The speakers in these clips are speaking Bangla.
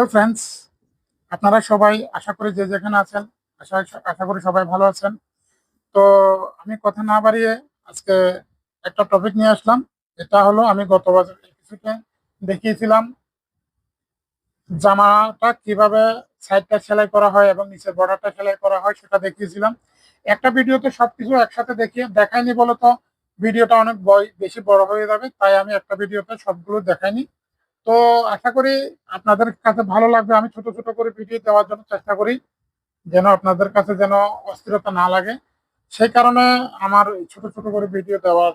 হ্যালো ফ্রেন্ডস আপনারা সবাই আশা করি যে যেখানে আছেন, আশা আশা করি সবাই ভালো আছেন। তো আমি কথা না বাড়িয়ে আজকে একটা টপিক নিয়ে আসলাম। এটা হলো আমি গত বছর দেখিয়েছিলাম জামাটা কীভাবে সাইডটা সেলাই করা হয় এবং নিচের বর্ডারটা সেলাই করা হয় সেটা দেখিয়েছিলাম। একটা ভিডিওতে সবকিছু একসাথে দেখিয়ে দেখায়নি বলে তো ভিডিওটা অনেক বেশি বড় হয়ে যাবে, তাই আমি একটা ভিডিওতে সবগুলো দেখাইনি। তো আশা করি আপনাদের কাছে ভালো লাগবে। আমি ছোট ছোট করে ভিডিও দেওয়ার জন্য চেষ্টা করি যেন আপনাদের কাছে যেন অস্থিরতা না লাগে। সেই কারণে আমার ছোট ছোট করে ভিডিও দেওয়ার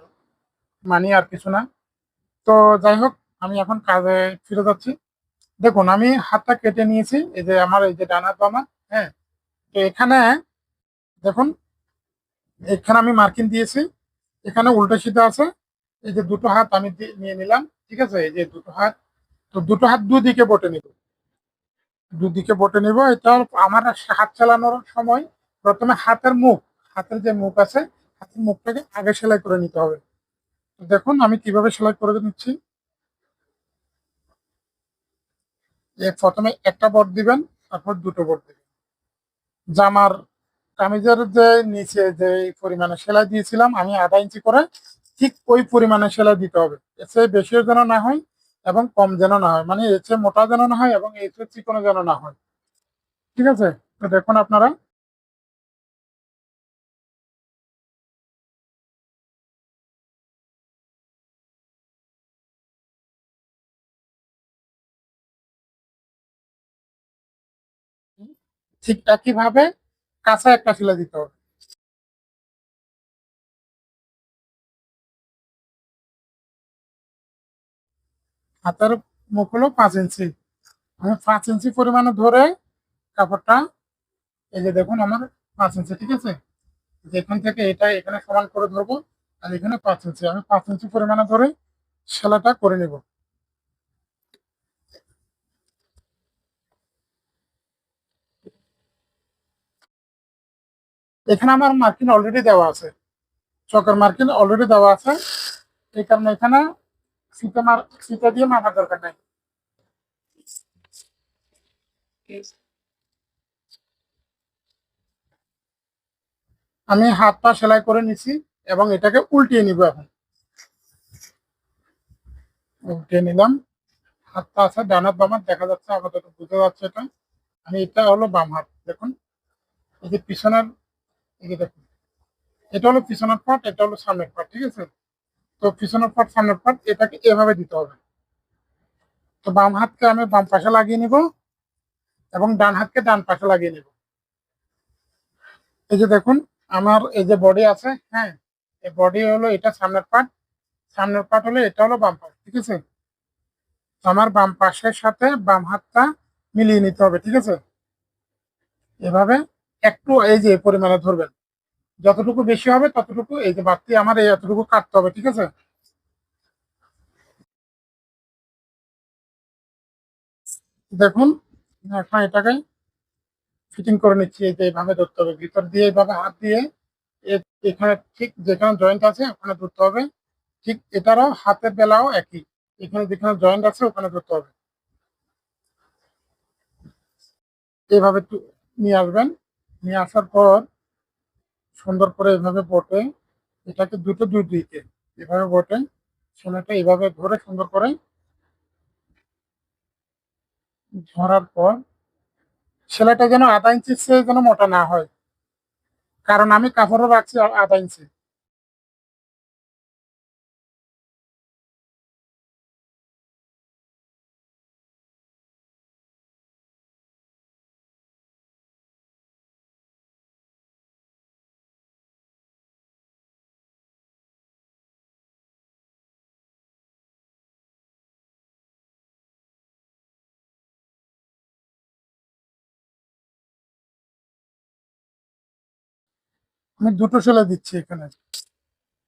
মানি আর কিছু না। তো যাই হোক, আমি এখন কাজে ফিরে যাচ্ছি। দেখুন, আমি হাতটা কেটে নিয়েছি। এই যে আমার, এই যে ডানা বামা হ্যাঁ? তো এখানে দেখুন, এখানে আমি মার্কিন দিয়েছি। এখানে উল্টো সিধা আছে। এই যে দুটো হাত আমি নিয়ে নিলাম, ঠিক আছে? এই যে দুটো হাত তো দুটো হাত দুদিকে বটে নিব। দুদিকে বটে নিব, এটা আমার হাত চালানোর সময় প্রথমে হাতের মুখ, হাতের যে মুখ আছে, হাতের মুখটাকে আগে সেলাই করে নিতে হবে। দেখুন আমি কীভাবে সেলাই করে নিচ্ছি। প্রথমে একটা বট দিবেন, তারপর দুটো বট দিবেন। জামার কামিজের যে নিচে যে পরিমাণে সেলাই দিয়েছিলাম, আমি আধা ইঞ্চি করে ঠিক ওই পরিমাণে সেলাই দিতে হবে। চেয়ে বেশিও যেন না হয় এবং কম যেন না হয়। মানে এর চেয়ে মোটা যেন না হয় এবং এর চেয়ে চিকনো যেন না হয়। ঠিক আছে? তো দেখুন আপনারা। ঠিক একইভাবে কাঁচা একটা সেলাই দিতে হবে। হাতের মুখ হলো পাঁচ ইঞ্চি। আমি পাঁচ ইঞ্চি পরিমাণে ধরে কাপড়টা, এই যে দেখুন আমার পাঁচ ইঞ্চি, ঠিক আছে? যেখান থেকে এটা এখানে সমান করে ধরবো, আর এখানে পাঁচ ইঞ্চি। আমি পাঁচ ইঞ্চি পরিমাণে ধরে সেলাইটা করে নিব। এখানে আমার মার্কিন অলরেডি দেওয়া আছে। চকের মার্কিন অলরেডি দেওয়া আছে। এই কারণে এখানে আমি হাত পা সেলাই করে নিছি এবং এটাকে উল্টিয়ে নিব এখন। উল্টিয়ে নিলাম। হাত পা আছে, ডান হাত, বাম হাত, দেখা যাচ্ছে আমাদের বুঝতে যাচ্ছে এটা। আমি এটা হলো বাম হাত, দেখুন। এই যে পিছনের, এই যে দেখুন। এটা হলো পিছনের পার্ট এটা হলো সামনের পার্ট ঠিক আছে? তো পিছনের পার্ট সামনের পার্ট এটাকে এভাবে দিতে হবে। তো বাম হাতকে আমি বাম পাশে লাগিয়ে নিব এবং ডান হাতকে ডান পাশে লাগিয়ে নিব। এই যে দেখুন, আমার এই যে বডি আছে হ্যাঁ এই বডি হলো এটা সামনের পাট সামনের পাট হলো এটা হলো বাম পার্ট ঠিক আছে? আমার বাম পাশের সাথে বাম হাতটা মিলিয়ে নিতে হবে, ঠিক আছে? এভাবে একটু এই যে পরিমাণে ধরবেন। যতটুকু বেশি হবে ততটুকু এই যে বাড়তি আমার এই এতটুকু কাটতে হবে, ঠিক আছে? দেখুন এখন এটাকে ফিটিং করে নিচ্ছি, এই যে এইভাবে ধরতে হবে। ভিতর দিয়ে এইভাবে হাত দিয়ে এখানে ঠিক যেখানে জয়েন্ট আছে ওখানে ধরতে হবে। ঠিক এটারও হাতের বেলাও একই। এখানে যেখানে জয়েন্ট আছে ওখানে ধরতে হবে। এইভাবে নিয়ে আসবেন। নিয়ে আসার পর সুন্দর করে এভাবে বটে। এটাকে দুটো দুই দিকে এভাবে বটে। সোনাটা এভাবে ধরে সুন্দর করে ধরার পর সেলাইটা যেন আধা ইঞ্চির চেয়ে যেন মোটা না হয়। কারণ আমি কাপড়ও রাখছি আধা ইঞ্চি। আমি দুটো সেলাই দিচ্ছি এখানে।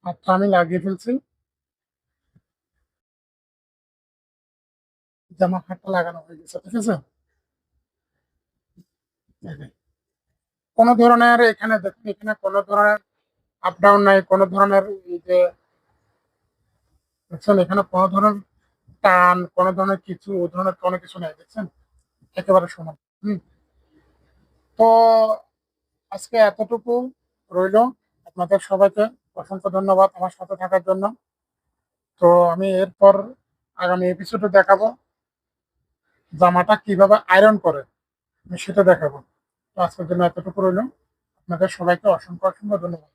হাতটা আমি লাগিয়ে ফেলছি। জামা হাতটা লাগানো হয়ে গেছে, ঠিক আছে। কোনো ধরনের এখানে দেখুন, এখানে কোনো ধরনের আপ ডাউন নাই, কোনো ধরনের যে, দেখছেন? এখানে কোনো ধরনের টান, কোনো ধরনের কিছু, ও ধরনের কোনো কিছু নাই, দেখছেন? একেবারে সমান, হম? তো আজকে এতটুকু। রইল। আপনাদের সবাইকে অসংখ্য ধন্যবাদ আমার সাথে থাকার জন্য। তো আমি এরপর আগামী এপিসোডে দেখাবো জামাটা কীভাবে আয়রন করে। আমি সেটা দেখাবো। তো আজকের জন্য এতটুকু রইল। আপনাদের সবাইকে অসংখ্য অসংখ্য ধন্যবাদ।